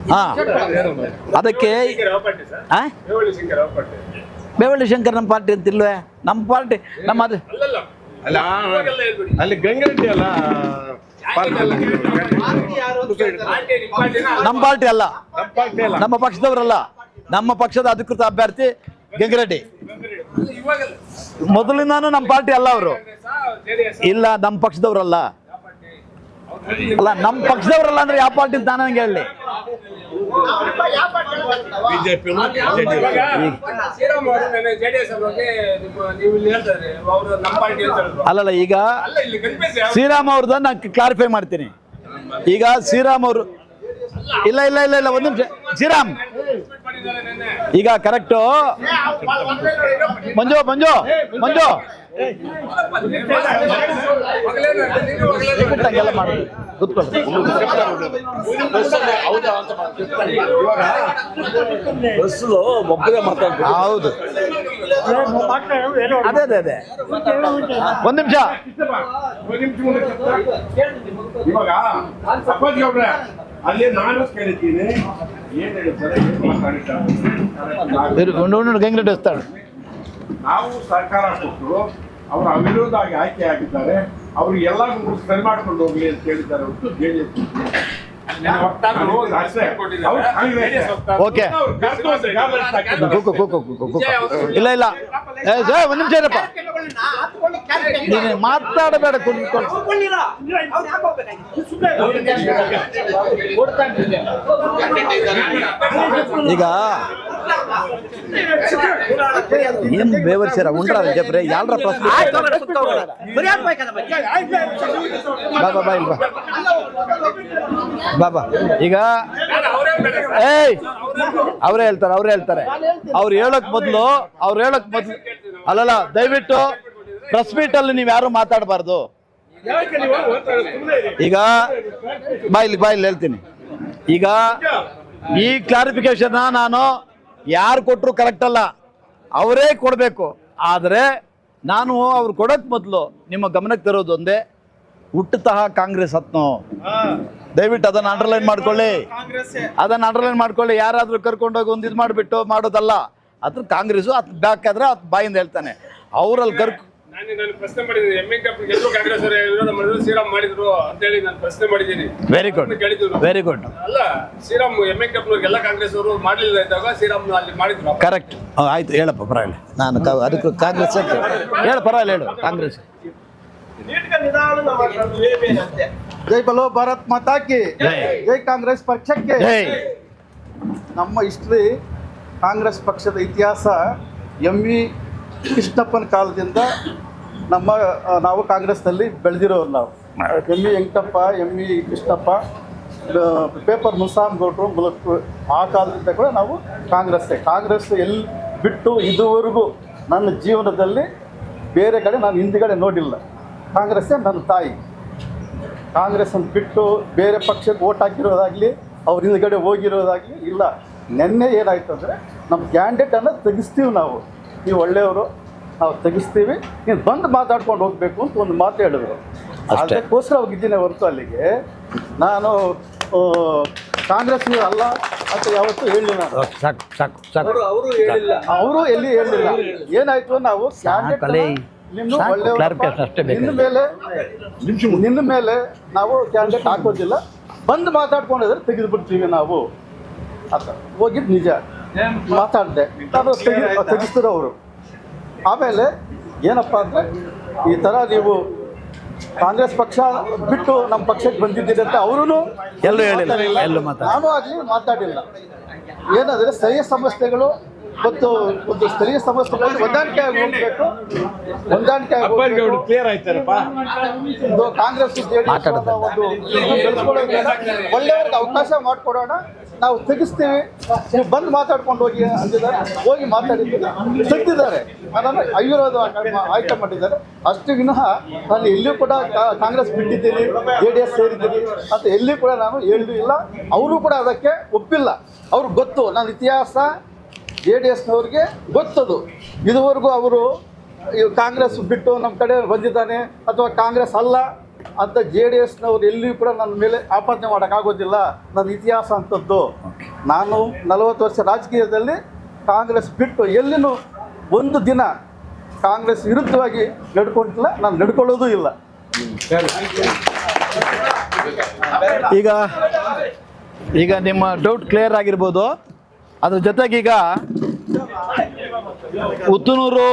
ಹಾ. ಅದಕ್ಕೆ ಆ? ಬೇವಳ್ಳಿ ಶಂಕರ್ ನಮ್ಮ ಪಾರ್ಟಿ ಅಂತ ಇಲ್ವೇ ನಮ್ಮ ಪಾರ್ಟಿ ನಮ್ಮ ಅದು ಅಲ್ಲ ಅಲ್ಲಿ ಗಂಗರೆಡ್ಡಿ ಅಲ್ಲ ನಮ್ಮ ಪಾರ್ಟಿ ಅಲ್ಲ. ನಮ್ಮ ಪಾರ್ಟಿ ಅಲ್ಲ. ನಮ್ಮ ಪಕ್ಷದವರಲ್ಲ. ನಮ್ಮ ಪಕ್ಷದ ಅಧಿಕೃತ ಅಭ್ಯರ್ಥಿ ಗಂಗಿರೆಡ್ಡಿ. ಮೊದಲಿಂದಾನು ನಮ್ಮ ಪಾರ್ಟಿ ಅಲ್ಲ ಅವರು. ಇಲ್ಲ ನಮ್ಮ ಪಕ್ಷದವರಲ್ಲ. ಅಲ್ಲ ನಮ್ಮ ಪಕ್ಷದವರಲ್ಲ ಅಂದ್ರೆ ಯಾವ ಪಾರ್ಟಿ ಅಂತ ನಾನು ಹೇಳಿ ಬಿಜೆಪಿ ಶ್ರೀರಾಮ್ ಅವರು ಜೆಡಿಎಸ್ ಬಗ್ಗೆ ನೀವು ಇಲ್ಲಿ ಹೇಳ್ತಾರೆ ಅವರು ನಮ್ಮ ಪಾರ್ಟಿ ಅಂತ ಹೇಳಿದ್ರು ಅಲ್ಲಲ್ಲ ಈಗ ಶ್ರೀರಾಮ್ ಅವ್ರದ್ದು ನಾನು ಕ್ಲಾರಿಫೈ ಮಾಡ್ತೀನಿ ಈಗ ಶ್ರೀರಾಮ್ ಅವರು ಇಲ್ಲ ಇಲ್ಲ ಇಲ್ಲ ಇಲ್ಲ ಒಂದು ನಿಮಿಷ ಶ್ರೀರಾಮ್ ಈಗ ಕರೆಕ್ಟು ಮಂಜು ಮಂಜು ಮಂಜು ಮಾಡೋದು ಬಸ್ಲು ಒಬ್ಬರೇ ಮಾತಾಡ್ತಾರೆ ಹೌದು. ಅದೇ ಅದೇ ಅದೇ. ಒಂದು ನಿಮಿಷ. ಇವಾಗ ಅಪ್ಪಾಜಿ ಅವ್ರೆ ಅಲ್ಲಿ ನಾನು ಕೇಳಿದ್ದೀನಿ. ಏನ್ ಹೇಳ್ತಾರೆ ಏನ್ ಮಾತಾಡಿದ್ದಾರೆ? ಗಂಗ್ರೆಡ್ಡಿ ವಸ್ತಾడు ನಾವು ಸರ್ಕಾರ ಕೊಟ್ಟು ಅವರು ಅವಿರೋಧವಾಗಿ ಆಯ್ಕೆ ಆಗಿದ್ದಾರೆ. ಅವರು ಎಲ್ಲ ಸರಿ ಮಾಡ್ಕೊಂಡು ಹೋಗ್ಲಿ ಅಂತ ಹೇಳಿದ್ದಾರೆ ಹೊರತು ಜೆಡಿಎಸ್ ಓಕೆ. ಇಲ್ಲ ಇಲ್ಲ. ಒಂದು ನಿಮಿಷ ಇರಪ್ಪ. ನೀನು ಮಾತಾಡಬೇಡ ಈಗ ಏನ್ ಬೇವರ್ಸ್ಯಾರ ಉಂಡ್ರ ಜಬ್ರೆ ಯಾರ ಪ್ರಶ್ನೆ ಬಾಬಾ ಬಾ ಇಲ್ಲಿ ಬಾ ಬಾ ಬಾ. ಈಗ ಏಯ್ ಅವರೇ ಹೇಳ್ತಾರೆ ಅವರೇ ಹೇಳ್ತಾರೆ. ಅವ್ರು ಹೇಳಕ್ ಮೊದಲು ಅವ್ರು ಹೇಳಕ್ ಮೊದಲು ಅಲ್ಲಲ್ಲ ದಯವಿಟ್ಟು ಪ್ರೆಸ್ ಮೀಟ್ ಅಲ್ಲಿ ನೀವು ಯಾರು ಮಾತಾಡಬಾರ್ದು. ಈಗ ಬಾಯ್ಲಿ ಬಾ ಇಲ್ಲಿ ಹೇಳ್ತೀನಿ. ಈಗ ಈ ಕ್ಲಾರಿಫಿಕೇಶನ್ ನಾನು ಯಾರು ಕೊಟ್ಟರು ಕರೆಕ್ಟ್ ಅಲ್ಲ ಅವರೇ ಕೊಡಬೇಕು. ಆದರೆ ನಾನು ಅವ್ರು ಕೊಡೋಕ್ಕೆ ಮೊದಲು ನಿಮ್ಮ ಗಮನಕ್ಕೆ ತರೋದು ಒಂದೇ ಹುಟ್ಟುತಹ ಕಾಂಗ್ರೆಸ್ ಹತ್ನೋ? ದಯವಿಟ್ಟು ಅದನ್ನು ಅಂಡರ್ಲೈನ್ ಮಾಡ್ಕೊಳ್ಳಿ. ಅದನ್ನು ಅಂಡರ್ಲೈನ್ ಮಾಡ್ಕೊಳ್ಳಿ. ಯಾರಾದರೂ ಕರ್ಕೊಂಡೋಗಿ ಒಂದು ಇದು ಮಾಡಿಬಿಟ್ಟು ಮಾಡೋದಲ್ಲ ಅದ್ರ ಕಾಂಗ್ರೆಸ್ಸು ಅದ್ ಬೇಕಾದ್ರೆ ಅದು ಬಾಯಿಂದ ಹೇಳ್ತಾನೆ. ಅವರಲ್ಲಿ ಕರ್ಕ ನಾನು ಪ್ರಶ್ನೆ ಮಾಡಿದ್ದೀನಿ. ಎಂ ಎನ್ ಎಲ್ಲರೂ ಕಾಂಗ್ರೆಸ್ ಅವರು ವಿರೋಧ ಮಾಡಿದ್ರು ಶ್ರೀರಾಮ್ ಮಾಡಿದ್ರು ಅಂತ ಹೇಳಿ ನಾನು ಪ್ರಶ್ನೆ ಮಾಡಿದ್ದೀನಿ. ವೆರಿ ಗುಡ್ ಕೇಳಿದ್ರು ವೆರಿ ಗುಡ್ ಅಲ್ಲ ಶ್ರೀರಾಮ್ ಎಂ ಎನ್ ಕಪ್ ಎಲ್ಲ ಕಾಂಗ್ರೆಸ್ ಅವರು ಮಾಡಲಿಲ್ಲ ಇದ್ದಾಗ ಶ್ರೀರಾಮ್ ಅಲ್ಲಿ ಮಾಡಿದ್ರು. ಕರೆಕ್ಟ್ ಆಯ್ತು ಹೇಳಪ್ಪ ಪರವಾಗಿಲ್ಲ. ನಾನು ಅದಕ್ಕೆ ಕಾಂಗ್ರೆಸ್ ಹೇಳ. ಪರವಾಗಿಲ್ಲ ಹೇಳು ಕಾಂಗ್ರೆಸ್. ಜೈ ಬಲೋ ಭಾರತ್ ಮಾತಾಕಿ. ಜೈ. ಜೈ ಕಾಂಗ್ರೆಸ್ ಪಕ್ಷಕ್ಕೆ. ಜೈ. ನಮ್ಮ ಹಿಸ್ಟ್ರಿ ಕಾಂಗ್ರೆಸ್ ಪಕ್ಷದ ಇತಿಹಾಸ ಎಂ ವಿ ಕೃಷ್ಣಪ್ಪನ ಕಾಲದಿಂದ ನಮ್ಮ ನಾವು ಕಾಂಗ್ರೆಸ್ನಲ್ಲಿ ಬೆಳೆದಿರೋರು ನಾವು. M V Venkatappa M V Krishnappa paper ಮುಸಾಮ್ ಗೌಡ್ರು, ಮೂಲಕ ಆ ಕಾಲದಿಂದ ಕೂಡ ನಾವು ಕಾಂಗ್ರೆಸ್ಸೇ. ಕಾಂಗ್ರೆಸ್ ಎಲ್ಲಿ ಬಿಟ್ಟು ಇದುವರೆಗೂ ನನ್ನ ಜೀವನದಲ್ಲಿ ಬೇರೆ ಕಡೆ ನಾನು ಹಿಂದ್ಗಡೆ ನೋಡಿಲ್ಲ. ಕಾಂಗ್ರೆಸ್ಸೇ ನನ್ನ ತಾಯಿ. ಕಾಂಗ್ರೆಸ್ಸನ್ನು ಬಿಟ್ಟು ಬೇರೆ ಪಕ್ಷಕ್ಕೆ ಓಟ್ ಹಾಕಿರೋದಾಗಲಿ, ಅವ್ರ ಹಿಂದ್ಗಡೆ ಹೋಗಿರೋದಾಗಲಿ ಇಲ್ಲ. ನಿನ್ನೆ ಏನಾಯ್ತು ಅಂದರೆ, ನಮ್ಮ ಕ್ಯಾಂಡಿಡೇಟನ್ನು ತೆಗಿಸ್ತೀವಿ ನಾವು. ನೀವು ಒಳ್ಳೆಯವರು ನಾವು ತೆಗಿಸ್ತೀವಿ. ನೀನು ಬಂದು ಮಾತಾಡ್ಕೊಂಡು ಹೋಗಬೇಕು ಅಂತ ಒಂದು ಮಾತು ಹೇಳಿದ್ರು. ಅದಕ್ಕೋಸ್ಕರ ಹೋಗಿದ್ದೀನಿ ಹೊರತು ಅಲ್ಲಿಗೆ. ನಾನು ಕಾಂಗ್ರೆಸ್ ಅಲ್ಲ ಅಂತ ಯಾವತ್ತೂ ಓಕೆ, ಸಾಕು ಸಾಕು ಸಾಕು. ಅವರು ಎಲ್ಲಿ ಹೇಳಿಲ್ಲ? ಏನಾಯ್ತು ನಾವು. ನಿನ್ನ ಮೇಲೆ ನಿನ್ನ ಮೇಲೆ ನಾವು ಕ್ಯಾಂಡಿಡೇಟ್ ಹಾಕೋದಿಲ್ಲ. ಬಂದು ಮಾತಾಡ್ಕೊಂಡಿದ್ರೆ ತೆಗೆದು ಬಿಡ್ತೀವಿ ನಾವು. ಅಂತ. ಹೋಗಿದ್ದು ನಿಜ. ಮಾತಾಡಿದೆ. ತೆಗಿಸ್ತಿರೋ ಅವರು. ಆಮೇಲೆ ಏನಪ್ಪ ಅಂದರೆ ಈ ಥರ ನೀವು ಕಾಂಗ್ರೆಸ್ ಪಕ್ಷ ಬಿಟ್ಟು ನಮ್ಮ ಪಕ್ಷಕ್ಕೆ ಬಂದಿದ್ದೀರಿ ಅಂತ ಅವರು ಎಲ್ಲೂ ಹೇಳಿಲ್ಲ, ಎಲ್ಲೂ ಮಾತಾಡಿಲ್ಲ. ನಾನು ಆಗಲಿ ಮಾತಾಡಿಲ್ಲ ಏನಾದರೆ ಸ್ಥಳೀಯ ಸಂಸ್ಥೆಗಳು ಮತ್ತು ಒಂದು ಸ್ಥಳೀಯ ಸಂಸ್ಥೆಗಳು ಹೊಂದಾಣಿಕೆ ಆಗಿ ಹೋಗ್ಬೇಕು ಹೊಂದಾಣಿಕೆ ಆಗಿ ಅಪ್ಪಾಜಿ ಒಂದು ಕಾಂಗ್ರೆಸ್. ಒಂದು ಬೆಳೆಸ್ಕೊಳ್ಳೋದ್ರಿಂದ ಒಳ್ಳೆಯವ್ರಿಗೆ ಅವಕಾಶ ಮಾಡಿಕೊಡೋಣ ನಾವು ತೆಗಿಸ್ತೀವಿ ನೀವು ಬಂದು ಮಾತಾಡ್ಕೊಂಡು ಹೋಗಿ ಅಂದಿದ್ದಾರೆ ಹೋಗಿ ಮಾತಾಡಿದ್ದಾರೆ. ತೆಗ್ದಿದ್ದಾರೆ ಅದನ್ನು ಆಯುರ್ವೇದ ಆಯ್ಕೆ ಮಾಡಿದ್ದಾರೆ. ಅಷ್ಟು ವಿನಃ ನಾನು ಎಲ್ಲಿಯೂ ಕೂಡ ಕಾಂಗ್ರೆಸ್ ಬಿಟ್ಟಿದ್ದೀನಿ, ಜೆ ಡಿ ಎಸ್ ಸೇರಿದ್ದೀನಿ ಅಂತ ಎಲ್ಲಿಯೂ ಕೂಡ ನಾನು ಹೇಳಿದೂ ಇಲ್ಲ. ಅವರು ಕೂಡ ಅದಕ್ಕೆ ಒಪ್ಪಿಲ್ಲ. ಅವ್ರಿಗೆ ಗೊತ್ತು. ನನ್ನ ಇತಿಹಾಸ ಜೆ ಡಿ ಎಸ್ನವ್ರಿಗೆ ಗೊತ್ತದು. ಇದುವರೆಗೂ ಅವರು ಕಾಂಗ್ರೆಸ್ ಬಿಟ್ಟು ನಮ್ಮ ಕಡೆ ಬಂದಿದ್ದಾನೆ ಅಥವಾ ಕಾಂಗ್ರೆಸ್ ಅಲ್ಲ ಅಂತ ಜೆ ಡಿ ಎಸ್ನವ್ರು ಎಲ್ಲಿಯೂ ಕೂಡ ನನ್ನ ಮೇಲೆ ಆಪಾದನೆ ಮಾಡೋಕ್ಕಾಗೋದಿಲ್ಲ. ನನ್ನ ಇತಿಹಾಸ ಅಂಥದ್ದು. ನಾನು ನಲವತ್ತು ವರ್ಷ ರಾಜಕೀಯದಲ್ಲಿ ಕಾಂಗ್ರೆಸ್ ಬಿಟ್ಟು ಎಲ್ಲಿನೂ ಒಂದು ದಿನ ಕಾಂಗ್ರೆಸ್ ವಿರುದ್ಧವಾಗಿ ನಡ್ಕೊಂಡಿಲ್ಲ. ನಾನು ನಡ್ಕೊಳ್ಳೋದೂ ಇಲ್ಲ. ಈಗ ಈಗ ನಿಮ್ಮ ಡೌಟ್ ಕ್ಲಿಯರ್ ಆಗಿರ್ಬೋದು. ಅದ್ರ ಜೊತೆಗೀಗ ಉತ್ತನೂರು